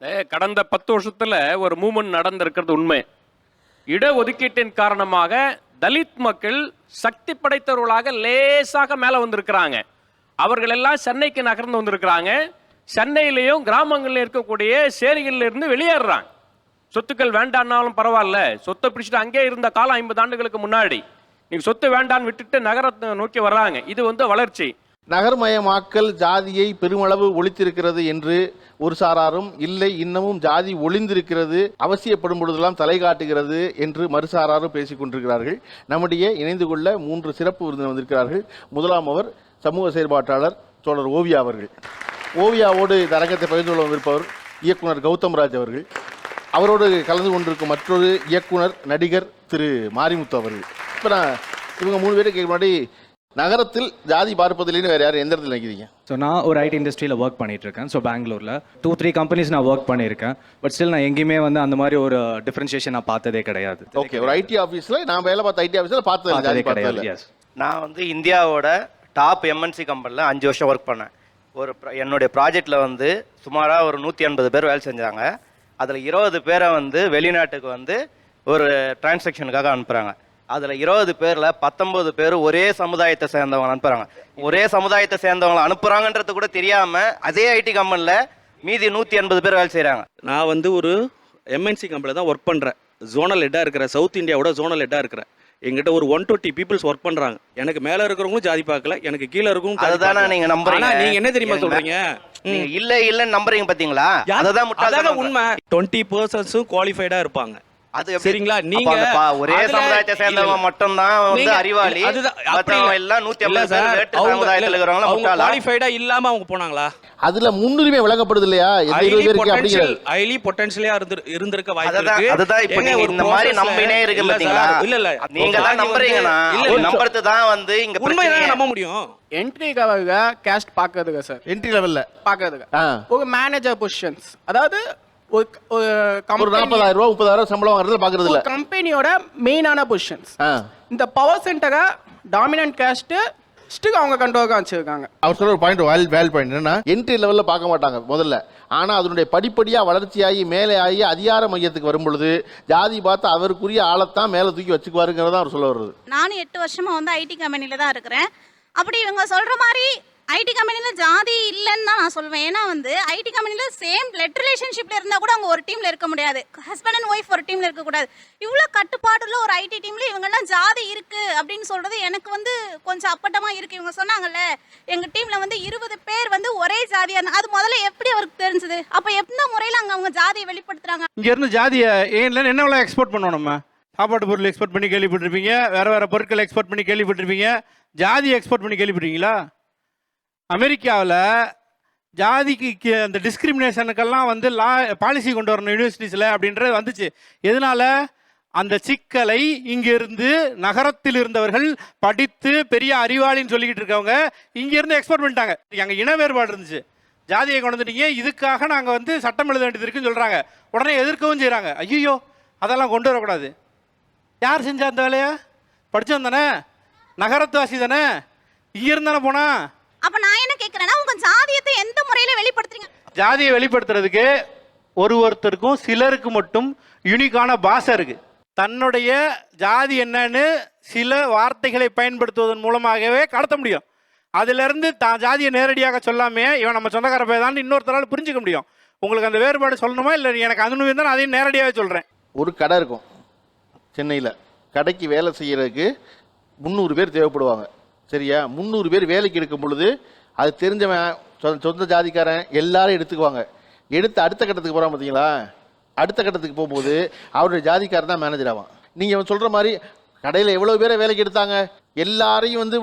கடந்த பத்து வருஷத்தில் ஒரு மூமெண்ட் நடந்திருக்கிறது உண்மை. இடஒதுக்கீட்டின் காரணமாக தலித் மக்கள் சக்தி படைத்தவர்களாக லேசாக மேலே வந்திருக்கிறாங்க. அவர்கள் எல்லாம் சென்னைக்கு நகர்ந்து வந்திருக்கிறாங்க. சென்னையிலையும் கிராமங்களில் இருக்கக்கூடிய சேரிகளில் இருந்து வெளியேறுறாங்க. சொத்துக்கள் வேண்டான்னாலும் பரவாயில்ல. சொத்தை பிடிச்சிட்டு அங்கே இருந்த காலம் ஐம்பது ஆண்டுகளுக்கு முன்னாடி. நீங்கள் சொத்து வேண்டான்னு விட்டுட்டு நகரத்தை நோக்கி வர்றாங்க. இது வந்து வளர்ச்சி. நகர்மயமாக்கல் ஜாதியை பெருமளவு ஒழித்திருக்கிறது என்று ஒரு சாராரும் இல்லை இன்னமும் ஜாதி ஒளிந்திருக்கிறது அவசியப்படும் பொழுதெல்லாம் தலை காட்டுகிறது என்று மறுசாராரும் பேசிக் கொண்டிருக்கிறார்கள். நம்முடைய இணைந்து கொள்ள மூன்று சிறப்பு விருந்தினர் வந்திருக்கிறார்கள். முதலாம் அவர் சமூக செயற்பாட்டாளர் தோழர் ஓவியா அவர்கள். ஓவியாவோடு இந்த அரங்கத்தை பகிர்ந்து கொள்ள வந்திருப்பவர் இயக்குனர் கௌதம்ராஜ் அவர்கள். அவரோடு கலந்து கொண்டிருக்கும் மற்றொரு இயக்குனர் நடிகர் திரு மாரிமுத்து அவர்கள். இப்போ நான் இவங்க மூணு பேரும் கேட்க முன்னாடி நகரத்தில் ஜாதி பார்ப்பதில்லைன்னு வேற யார் எந்த இடத்துல நினைக்கிறீங்க? ஸோ நான் ஒரு ஐடி இண்டஸ்ட்ரியில் ஒர்க் பண்ணிட்டு இருக்கேன் ஸோ பெங்களூரில் டூ த்ரீ கம்பெனிஸ் நான் ஒர்க் பண்ணியிருக்கேன். பட் ஸ்டில் நான் எங்கேயுமே வந்து அந்த மாதிரி ஒரு டிஃப்ரென்ஷியேஷன் நான் பார்த்ததே கிடையாது. ஓகே ஒரு ஐடி ஆஃபீஸில் நான் வேலை பார்த்த ஐடி ஆஃபீஸில் பார்த்தது கிடையாது எஸ் நான் வந்து இந்தியாவோட டாப் எம்என்சி கம்பெனியில் அஞ்சு வருஷம் ஒர்க் பண்ணேன். ஒரு என்னுடைய ப்ராஜெக்டில் வந்து சுமாராக ஒரு நூற்றி எண்பது பேர் வேலை செஞ்சாங்க. அதில் இருபது பேரை வந்து வெளிநாட்டுக்கு வந்து ஒரு டிரான்சாக்ஷனுக்காக அனுப்புகிறாங்க அதில் இருபது பேரில் பத்தொம்பது பேர் ஒரே சமுதாயத்தை சேர்ந்தவங்க அனுப்புகிறாங்க ஒரே சமுதாயத்தை சேர்ந்தவங்களை அனுப்புகிறாங்கன்றது கூட தெரியாமல் அதே ஐடி கம்பெனியில் மீதி நூற்றி எண்பது பேர் வேலை செய்கிறாங்க நான் வந்து ஒரு எம்என்சி கம்பெனியில் தான் ஒர்க் பண்ணுறேன் ஜோனல் ஹெட்டாக இருக்கிறேன் சவுத் இந்தியாவோட ஜோனல் ஹெட்டாக இருக்கிறேன் எங்கிட்ட ஒரு ஒன் டுவெண்ட்டி பீப்புள்ஸ் ஒர்க் பண்றாங்க. எனக்கு மேல இருக்கிறவங்களும் ஜாதி பார்க்கல எனக்கு கீழ ஜாதி அதுதானே. நீங்க நம்புறீங்க? நீங்க என்ன தெரியுமா சொல்றீங்க? இல்ல இல்லன்னு நம்புறீங்க பாத்தீங்களா? அதுதான் உண்மை. டுவெண்ட்டி பர்சன்ஸும் குவாலிஃபைடா இருப்பாங்க. அது சரிங்களா? நீங்க ஒரே சமுதாயத்தை சேர்ந்தவங்க இல்ல. மட்டும்தான் வந்து அறிவாளி. இல்ல. எல்லாம் நூத்தி ஐம்பது பேர் சார், வேற்று அவங்க- சமுதாயத்துல இருக்கிறவங்க அவங்க முட்டாளா? குவாலிஃபைடா இல்லாம அவங்க போனாங்களா? அதுல முன்னுரிமை வழங்கப்படுது இல்லையா ஹைலி பொட்டன்ஷியலா இருந்து இருந்திருக்க வாய்ப்பு அதுதான் இருக்கு. அதுதான் இப்ப நீங்க இந்த மாதிரி நம்பினே இருக்கு இல்ல பாத்தீங்களா? இல்ல இல்ல. நீங்க தான் நம்புறீங்கன்னா. நம்புறது தான் வந்து இங்க உண்மையை. நம்ப முடியும். என்ட்ரிக்காக கேஸ்ட் பார்க்கறதுக்கு சார். என்ட்ரி லெவல்ல. ஒரு மேனேஜர் பொசிஷன்ஸ் அதாவது ஒரு நாற்பதாயிரம் ரூபாய் முப்பதாயிரம் சம்பளம் வாங்குறதுல பாக்குறது இல்ல. கம்பெனியோட மெயினான பொசிஷன்ஸ். இந்த பவர் சென்டரை டாமினன்ட் கேஸ்ட் ஸ்டிக் அவங்க கண்ட்ரோல் தான் வச்சிருக்காங்க அவர் சொல்ற ஒரு பாயிண்ட் வேல் வேல் பாயிண்ட் என்னன்னா என்ட்ரி லெவல்ல பார்க்க மாட்டாங்க முதல்ல. ஆனா அதனுடைய படிப்படியா வளர்ச்சியாகி மேலே ஆகி அதிகார மையத்துக்கு வரும் பொழுது ஜாதி பார்த்து அவருக்குரிய ஆளைத்தான் மேல தூக்கி வச்சுக்குவாருங்கிறத அவர் சொல்ல வருது நானும் எட்டு வருஷமா வந்து ஐடி கம்பெனில தான் இருக்கிறேன். அப்படி இவங்க சொல்ற மாதிரி ஐடி கம்பெனியில் ஜாதி இல்லைன்னு தான் நான் சொல்வேன். ஏன்னா வந்து ஐடி கம்பெனியில் சேம் பிளட் ரிலேஷன்ஷிப்பில் இருந்தால் கூட அவங்க ஒரு டீமில் இருக்க முடியாது. ஹஸ்பண்ட் அண்ட் ஒய்ஃப் ஒரு டீமில் இருக்கக்கூடாது இவ்வளோ கட்டுப்பாடுள்ள ஒரு ஐடி டீமில் இவங்கெல்லாம் ஜாதி இருக்குது அப்படின்னு சொல்கிறது எனக்கு வந்து கொஞ்சம் அப்பட்டமாக இருக்குது இவங்க சொன்னாங்கல்ல எங்கள் டீமில் வந்து இருபது பேர் வந்து ஒரே ஜாதியாக இருந்தால் அது முதல்ல எப்படி அவருக்கு தெரிஞ்சது? அப்போ எந்த முறையில் அங்கே அவங்க ஜாதியை வெளிப்படுத்துகிறாங்க இங்கேருந்து ஜாதியை ஏன் என்ன எக்ஸ்போர்ட் பண்ணோம் நம்ம? சாப்பாட்டு பொருள் எக்ஸ்போர்ட் பண்ணி கேள்விப்பட்டிருப்பீங்க. வேறு வேறு பொருட்கள் எக்ஸ்போர்ட் பண்ணி கேள்விப்பட்டிருப்பீங்க. ஜாதி எக்ஸ்போர்ட் பண்ணி கேள்விப்பட்டிருக்கீங்களா? அமெரிக்காவில் ஜாதிக்கு அந்த டிஸ்கிரிமினேஷனுக்கெல்லாம் வந்து லா பாலிசி கொண்டு வரணும் யூனிவர்சிட்டிஸில் அப்படின்றது வந்துச்சு. எதனால? அந்த சிக்கலை இங்கிருந்து நகரத்தில் இருந்தவர்கள் படித்து பெரிய அறிவாளின்னு சொல்லிக்கிட்டு இருக்கவங்க இங்கிருந்து எக்ஸ்போர்ட் பண்ணிட்டாங்க. அங்கே இன வேறுபாடு இருந்துச்சு. ஜாதியை கொண்டு வந்துட்டீங்க இதுக்காக நாங்கள் வந்து சட்டம் எழுத வேண்டியது இருக்குன்னு சொல்கிறாங்க உடனே எதிர்க்கவும் செய்கிறாங்க ஐயோ அதெல்லாம் கொண்டு வரக்கூடாது. யார் செஞ்சா அந்த வேலையை? படித்தோம் தானே. நகரத்துவாசி தானே. இங்கேருந்து தானே போனால் அப்ப நான் என்ன கேக்குறேன்னா உங்க ஜாதியத்தை எந்த முறையில வெளிப்படுத்துறீங்க? ஜாதியை வெளிப்படுத்துறதுக்கு ஒரு ஒருத்தருக்கும் சிலருக்கு மட்டும் யூனிக்கான பாஷை இருக்கு. தன்னுடைய ஜாதி என்னன்னு சில வார்த்தைகளை பயன்படுத்துவதன் மூலமாகவே கடத்த முடியும். அதிலிருந்து தான் ஜாதியை நேரடியாக சொல்லாமே இவன் நம்ம சொந்தக்கார பையன் இன்னொருத்தரால் புரிஞ்சுக்க முடியும். உங்களுக்கு அந்த வேறுபாடு சொல்லணுமா? இல்லை எனக்கு அது தான் அதையும் நேரடியாகவே சொல்கிறேன் ஒரு கடை இருக்கும் சென்னையில். கடைக்கு வேலை செய்யறதுக்கு முந்நூறு பேர் தேவைப்படுவாங்க. சரியா? முந்நூறு பேர் வேலைக்கு எடுக்கும் பொழுது அது தெரிஞ்சவன் சொந்த- சொந்த ஜாதிக்காரன் எல்லாரும் எடுத்துக்குவாங்க. எடுத்து அடுத்த கட்டத்துக்கு போகிறான் பார்த்தீங்களா அடுத்த கட்டத்துக்கு போகும்போது அவருடைய ஜாதிக்காரன் தான் மேனேஜர் ஆவான். நீங்கள் சொல்கிற மாதிரி கடையில் எவ்வளோ பேரை வேலைக்கு எடுத்தாங்க? எல்லாரையும் வந்து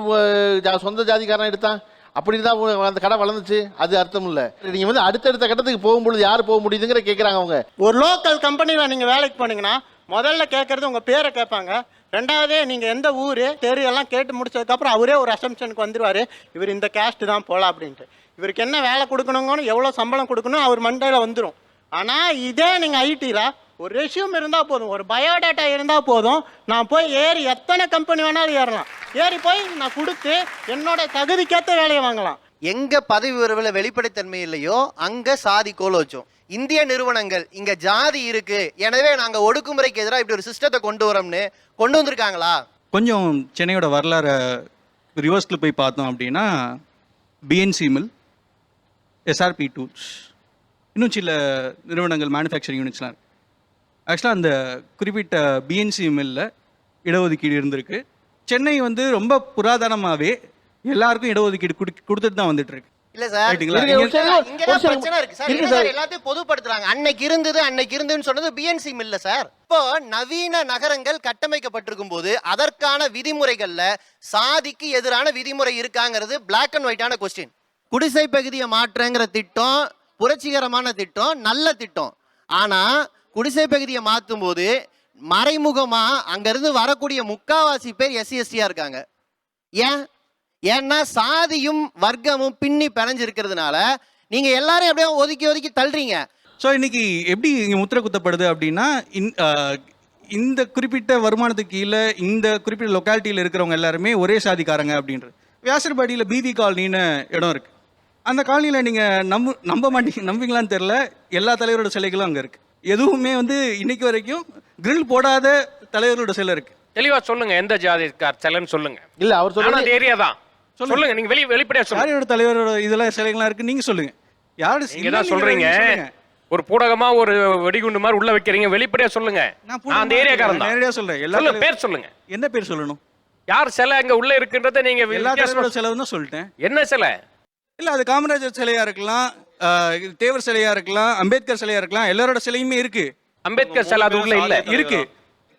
ஜா- சொந்த ஜாதிக்காரன் எடுத்தான். அப்படி தான் அந்த கடை வளர்ந்துச்சு. அது அர்த்தம் இல்லை. நீங்கள் வந்து அடுத்தடுத்த கட்டத்துக்கு போகும்பொழுது யார் போக முடியுதுங்கிற கேட்குறாங்க அவங்க. ஒரு லோக்கல் கம்பெனியில் நீங்கள் வேலைக்கு போனீங்கன்னா முதல்ல கேட்குறது உங்கள் பேரை கேட்பாங்க. ரெண்டாவது நீங்கள் எந்த ஊர் தெரு எல்லாம் கேட்டு முடிச்சதுக்கப்புறம் அவரே ஒரு அசம்ஷனுக்கு வந்துடுவார் இவர் இந்த கேஸ்ட்டு தான் போகலாம் அப்படின்ட்டு. இவருக்கு என்ன வேலை கொடுக்கணுங்கன்னு எவ்வளோ சம்பளம் கொடுக்கணும் அவர் மண்டையில் வந்துடும் ஆனால் இதே நீங்கள் ஐடியில் ஒரு ரெஷ்யூம் இருந்தால் போதும். ஒரு பயோடேட்டா இருந்தால் போதும். நான் போய் ஏறி எத்தனை கம்பெனி வேணாலும் ஏறலாம். ஏறி போய் நான் கொடுத்து என்னோட தகுதிக்கேற்ற வேலையை வாங்கலாம். எங்கே பதவி உறவில் வெளிப்படைத்தன்மை இல்லையோ அங்கே சாதி கோல வச்சோம் இந்திய நிறுவனங்கள் இங்கே ஜாதி இருக்குது எனவே நாங்கள் ஒடுக்குமுறைக்கு எதிராக இப்படி ஒரு சிஸ்டத்தை கொண்டு வரோம்னு கொண்டு வந்திருக்காங்களா? கொஞ்சம் சென்னையோட வரலாறு ரிவர்ஸில் போய் பார்த்தோம் அப்படின்னா பிஎன்சி மில் எஸ்ஆர்பி டூல்ஸ் இன்னும் சில நிறுவனங்கள் மேனுஃபேக்சரிங் யூனிட்ஸ்லாம் ஆக்சுவலாக அந்த குறிப்பிட்ட பிஎன்சி மில்லில் இடஒதுக்கீடு இருந்திருக்கு. சென்னை வந்து ரொம்ப புராதனமாகவே எல்லாருக்கும் இடஒதுக்கீடு குடு கொடுத்துட்டு தான் வந்துட்டு இருக்கு இல்ல சார். பிரச்சனை இருக்கு. எல்லாத்தையும் பொதுப்படுத்துறாங்க? அன்னைக்கு இருந்தது அன்னைக்கு இருந்துன்னு சொன்னது பிஎன்சி மில்ல சார். இப்போ நவீன நகரங்கள் கட்டமைக்கப்பட்டிருக்கும் போது அதற்கான விதிமுறைகள்ல சாதிக்கு எதிரான விதிமுறை இருக்காங்கிறது பிளாக் அண்ட் ஒயிட்டான கொஸ்டின் குடிசை பகுதியை மாற்றங்கிற திட்டம் புரட்சிகரமான திட்டம் நல்ல திட்டம். ஆனா குடிசை பகுதியை மாற்றும் போது மறைமுகமா அங்கிருந்து வரக்கூடிய முக்காவாசி பேர் எஸ்சி எஸ்டியா இருக்காங்க. ஏன்? ஏன்னா சாதியும் வர்க்கமும் பின்னி பிணைஞ்சிருக்கிறதுனால நீங்க எல்லாரையும் அப்படியே ஒதுக்கி ஒதுக்கி தள்ளுறீங்க. ஸோ இன்னைக்கு எப்படி இங்கே முத்திரை குத்தப்படுது அப்படின்னா இந்த குறிப்பிட்ட வருமானத்துக்கு கீழே இந்த குறிப்பிட்ட லொக்காலிட்டியில் இருக்கிறவங்க எல்லாருமே ஒரே சாதிக்காரங்க அப்படின்றது. வியாசர்பாடியில் பிவி காலனின்னு இடம் இருக்கு. அந்த காலனியில் நீங்கள் நம்ப நம்ப மாட்டீங்க நம்புவீங்களான்னு தெரில எல்லா தலைவரோட சிலைகளும் அங்கே இருக்கு. எதுவுமே வந்து இன்னைக்கு வரைக்கும் கிரில் போடாத தலைவரோட சிலை இருக்கு. தெளிவா சொல்லுங்க எந்த ஜாதிக்கார் சிலைன்னு சொல்லுங்க. இல்ல அவர் அந்த ஏரியா தான். சொல்லுங்க. நீங்க வெளி வெளிப்படையா சொல்லுங்க. யாரோட தலைவரோட இதெல்லாம் சிலைகள்லாம் இருக்கு? நீங்க சொல்லுங்க. யாரோட நீங்க தான் சொல்றீங்க? ஒரு பூடகமா ஒரு வெடிகுண்டு மாதிரி உள்ள வைக்கிறீங்க வெளிப்படையா சொல்லுங்க. நான் அந்த ஏரியாக்காரன் தான். சொல்றேன். எல்லா சொல்லுங்க தலைவர்- பேர் சொல்லுங்க. என்ன பேர் சொல்லணும்? யார் சிலை அங்க உள்ள இருக்குன்றத நீங்க எல்லா தலைவரோட செலவு தான் சொல்லிட்டேன். என்ன சிலை? இல்ல அது காமராஜர் சிலையா இருக்கலாம் தேவர் சிலையா இருக்கலாம் அம்பேத்கர் சிலையா இருக்கலாம் எல்லாரோட சிலையுமே இருக்கு. அம்பேத்கர் சிலை அது உள்ள இல்ல. இருக்கு.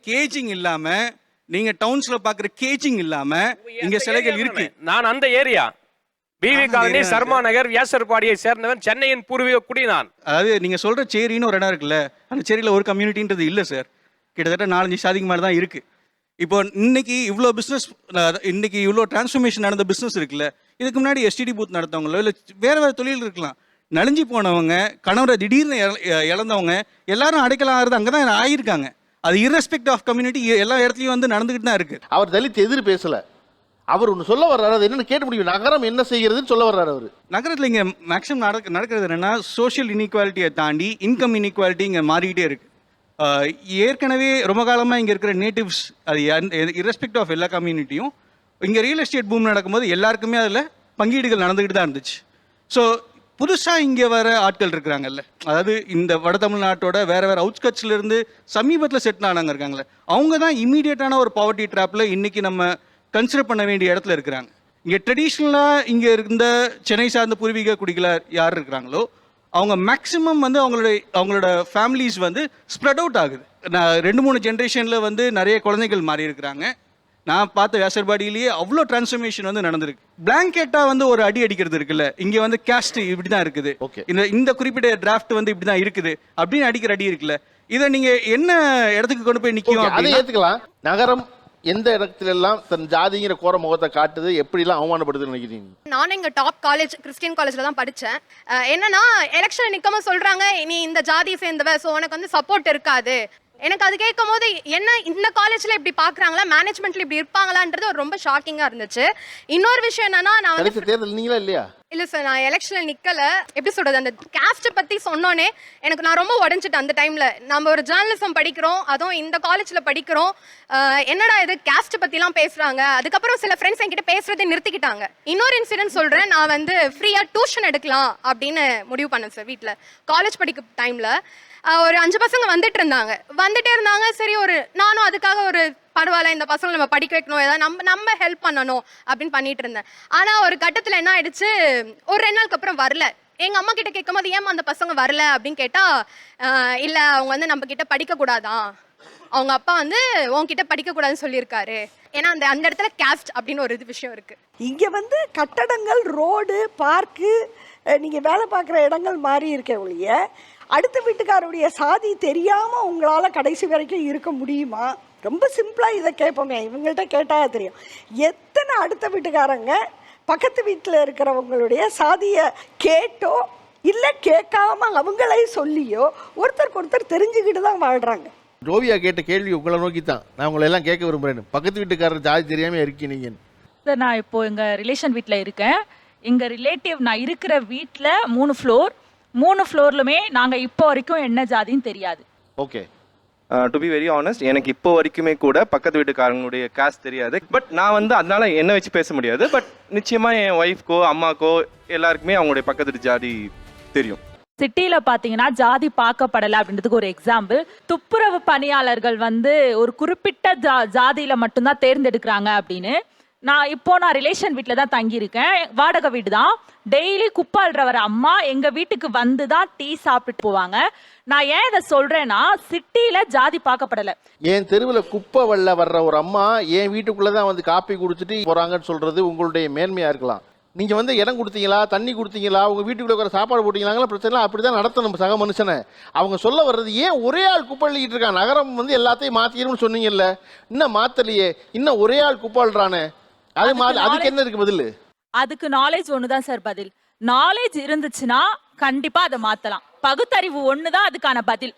கேஜிங் இல்லாம நீங்க டவுன்ஸ்ல பாக்குற கேஜிங் இல்லாம இங்க சிலைகள் இருக்கு. நான் அந்த area. PV colony Sharma Nagar வியாசர்பாடியை சேர்ந்தவன் சென்னையின் பூர்வீக குடி நான் அதாவது நீங்க சொல்ற சேரின்னு ஒரு இடம் இருக்குல்ல அந்த சேரியில ஒரு கம்யூனிட்டின்றது இல்ல சார் கிட்டத்தட்ட நாலஞ்சு சாதிக்கு மேல தான் இருக்கு. இப்போ இன்னைக்கு இவ்வளோ பிஸ்னஸ் இன்னைக்கு இவ்வளோ டிரான்ஸ்ஃபர்மேஷன் நடந்த பிஸ்னஸ் இருக்குல்ல இதுக்கு முன்னாடி எஸ்டிடி பூத் நடத்தவங்களோ இல்லை வேற வேற தொழில் இருக்கலாம். நலிஞ்சு போனவங்க கணவரை திடீர்னு இழந்தவங்க எல்லாரும் அடைக்கலம் ஆகிறது அங்கே தான் ஆயிருக்காங்க. அது irrespective ஆஃப் கம்யூனிட்டி எல்லா இடத்துலையும் வந்து நடந்துகிட்டு தான் இருக்கு. அவர் தலித் எதிர் பேசல. அவர் ஒன்று சொல்ல வர்றாரு அது என்னன்னு கேட்டு முடியும் நகரம் என்ன செய்கிறதுன்னு சொல்ல வர்றாரு அவர். நகரத்தில் இங்கே மேக்ஸிமம் நடக்க நடக்கிறது என்னன்னா சோஷியல் இன்இக்வாலிட்டியை தாண்டி இன்கம் இன்இக்வாலிட்டி இங்கே மாறிக்கிட்டே இருக்கு. ஏற்கனவே ரொம்ப காலமாக இங்கே இருக்கிற நேட்டிவ்ஸ் அது இரஸ்பெக்ட் ஆஃப் எல்லா கம்யூனிட்டியும் இங்கே ரியல் எஸ்டேட் பூம் நடக்கும்போது எல்லாருக்குமே அதில் பங்கீடுகள் நடந்துக்கிட்டு தான் இருந்துச்சு. ஸோ புதுசாக இங்கே வர ஆட்கள் இருக்கிறாங்கல்ல. அதாவது இந்த வட தமிழ்நாட்டோட வேற வேற அவுட்ஸ்கட்ஸ்ல இருந்து சமீபத்தில் செட்டில் ஆனாங்க இருக்காங்கல்ல. அவங்க தான் இமீடியட்டான ஒரு பாவர்ட்டி ட்ராப்பில் இன்னைக்கு நம்ம கன்சிடர் பண்ண வேண்டிய இடத்துல இருக்கிறாங்க. இங்கே ட்ரெடிஷ்னலாக இங்கே இருந்த சென்னை சார்ந்த பூர்வீக குடிகளார் யார் இருக்கிறாங்களோ அவங்க மேக்ஸிமம் வந்து அவங்களோட அவங்களோட ஃபேமிலிஸ் வந்து ஸ்ப்ரெட் அவுட் ஆகுது. நான் ரெண்டு மூணு ஜென்ரேஷனில் வந்து நிறைய குழந்தைகள் மாறி இருக்கிறாங்க. நான் பார்த்த வேசர்பாடியிலேயே அவ்வளோ டிரான்ஸ்ஃபர்மேஷன் வந்து நடந்திருக்கு. பிளாங்கெட்டா வந்து ஒரு அடி அடிக்கிறது இருக்குல்ல இங்க வந்து கேஸ்ட் இப்படி தான் இருக்குது. Okay. இந்த இந்த குறிப்பிட்ட டிராஃப்ட் வந்து இப்படி தான் இருக்குது. அப்படின்னு அடிக்கிற அடி இருக்குல்ல இதை நீங்க என்ன இடத்துக்கு கொண்டு போய் நிற்கும் அதை ஏத்துக்கலாம். நகரம் எந்த இடத்துல எல்லாம் தன் ஜாதிங்கிற கோர முகத்தை காட்டுது எப்படிலாம் அவமானப்படுதுன்னு நினைக்கிறீங்க? நானும் இங்க டாப் காலேஜ் கிறிஸ்டியன் காலேஜ்ல தான் படிச்சேன். என்னன்னா எலெக்ஷன் நிக்காம சொல்றாங்க நீ இந்த ஜாதியை சேர்ந்தவ சோ உனக்கு வந்து சப்போர்ட் இருக்காது. எனக்கு அது கேட்கும் போது என்ன இந்த காலேஜ்ல இப்படி பாக்குறாங்களா மேனேஜ்மெண்ட்ல இப்படி இருப்பாங்களான்றது ஒரு ரொம்ப ஷாக்கிங்கா இருந்துச்சு. இன்னொரு விஷயம் என்னன்னா நான் வந்து தேர்தல் நீங்களா இல்லையா? இல்ல சார் நான் எலெக்ஷன்ல நிக்கல. எப்படி சொல்றது அந்த காஸ்ட் பத்தி சொன்னோன்னே எனக்கு நான் ரொம்ப உடஞ்சிட்டேன் அந்த டைம்ல நம்ம ஒரு ஜேர்னலிசம் படிக்கிறோம் அதுவும் இந்த காலேஜ்ல படிக்கிறோம். என்னடா இது காஸ்ட் பற்றிலாம் பேசுறாங்க? அதுக்கப்புறம் சில ஃப்ரெண்ட்ஸ் என்கிட்ட பேசுறதை நிறுத்திக்கிட்டாங்க. இன்னொரு இன்சிடென்ட் சொல்றேன் நான் வந்து ஃப்ரீயா டியூஷன் எடுக்கலாம் அப்படின்னு முடிவு பண்ணேன் சார் வீட்டில் காலேஜ் படிக்க டைம்ல ஒரு அஞ்சு பசங்க வந்துட்டு இருந்தாங்க. வந்துட்டே இருந்தாங்க சரி ஒரு நானும் அதுக்காக ஒரு பரவாயில்ல இந்த பசங்களை நம்ம படிக்க வைக்கணும் ஏதாவது நம்ம நம்ம ஹெல்ப் பண்ணணும் அப்படின்னு பண்ணிட்டு இருந்தேன். ஆனால் ஒரு கட்டத்தில் என்ன ஆயிடுச்சு ஒரு ரெண்டு நாளுக்கு அப்புறம் வரல. எங்கள் அம்மா கிட்ட கேட்கும்போது ஏமா அந்த பசங்க வரல? அப்படின்னு கேட்டால் இல்லை அவங்க வந்து நம்ம கிட்ட படிக்கக்கூடாதான் அவங்க அப்பா வந்து உன்கிட்ட படிக்கக்கூடாதுன்னு சொல்லியிருக்காரு. ஏன்னா அந்த அந்த இடத்துல கேஸ்ட் அப்படின்னு ஒரு இது விஷயம் இருக்கு. இங்கே வந்து கட்டடங்கள் ரோடு பார்க்கு நீங்கள் வேலை பார்க்குற இடங்கள் மாறி இருக்க ஒழிய அடுத்த வீட்டுக்காரருடைய சாதி தெரியாமல் உங்களால் கடைசி வரைக்கும் இருக்க முடியுமா? ரொம்ப சிம்பிளாக இதை கேட்போமே. இவங்கள்ட்ட கேட்டால் தெரியும். எத்தனை அடுத்த வீட்டுக்காரங்க பக்கத்து வீட்டில் இருக்கிறவங்களுடைய சாதியை கேட்டோ இல்லை கேட்காம அவங்களே சொல்லியோ ஒருத்தருக்கு ஒருத்தர் தெரிஞ்சுக்கிட்டு தான் வாழ்கிறாங்க ரோவியா கேட்ட கேள்வி உங்களை நோக்கி தான் நான் உங்களை எல்லாம் கேட்க விரும்புறேன் பக்கத்து வீட்டுக்காரர் ஜாதி தெரியாம இருக்கீங்க சார் நான் இப்போ எங்க ரிலேஷன் வீட்டில் இருக்கேன். எங்கள் ரிலேட்டிவ் நான் இருக்கிற வீட்டில் மூணு ஃப்ளோர் மூணு ஃப்ளோர்லுமே நாங்கள் இப்போ வரைக்கும் என்ன ஜாதின்னு தெரியாது. Okay to be very honest எனக்கு இப்போ வரைக்குமே கூட பக்கத்து வீட்டுக்காரங்களுடைய காசு தெரியாது. பட் நான் வந்து அதனால என்ன வச்சு பேச முடியாது. பட் நிச்சயமா என் ஒய்ஃப்க்கோ அம்மாக்கோ எல்லாருக்குமே அவங்களுடைய பக்கத்து வீட்டு ஜாதி தெரியும். சிட்டியில் பார்த்தீங்கன்னா ஜாதி பார்க்கப்படலை அப்படின்றதுக்கு ஒரு எக்ஸாம்பிள் துப்புரவு பணியாளர்கள் வந்து ஒரு குறிப்பிட்ட ஜா ஜாதியில் மட்டும்தான் தேர்ந்தெடுக்கிறாங்க அப்படின்னு. நான் இப்போ நான் ரிலேஷன் வீட்டில் தான் தங்கியிருக்கேன். வாடகை வீடு தான் டெய்லி குப்பாள்றவர் அம்மா எங்கள் வீட்டுக்கு வந்து தான் டீ சாப்பிட்டு போவாங்க. நான் ஏன் இதை சொல்கிறேன்னா சிட்டியில் ஜாதி பார்க்கப்படலை. என் தெருவில் குப்பை வெள்ள வர்ற ஒரு அம்மா என் வீட்டுக்குள்ளே தான் வந்து காப்பி குடிச்சிட்டு போகிறாங்கன்னு சொல்கிறது உங்களுடைய மேன்மையாக இருக்கலாம். நீங்கள் வந்து இடம் கொடுத்தீங்களா தண்ணி கொடுத்தீங்களா உங்கள் வீட்டுக்குள்ளே இருக்கிற சாப்பாடு போட்டிங்களாங்களா பிரச்சனை அப்படி தான் நடத்தணும் சக மனுஷனை. அவங்க சொல்ல வர்றது ஏன் ஒரே ஆள் குப்பை இருக்கான்? நகரம் வந்து எல்லாத்தையும் மாற்றிக்கணும்னு சொன்னீங்கல்ல. இன்னும் மாற்றலையே இன்னும் ஒரே ஆள் குப்பை அது அதுக்கு என்ன இருக்கு பதில்? அதுக்கு நாலேஜ் ஒன்று தான் சார் பதில். நாலேஜ் இருந்துச்சுன்னா கண்டிப்பாக அதை மாற்றலாம் பகுத்தறிவு ஒன்று தான் அதுக்கான பதில்.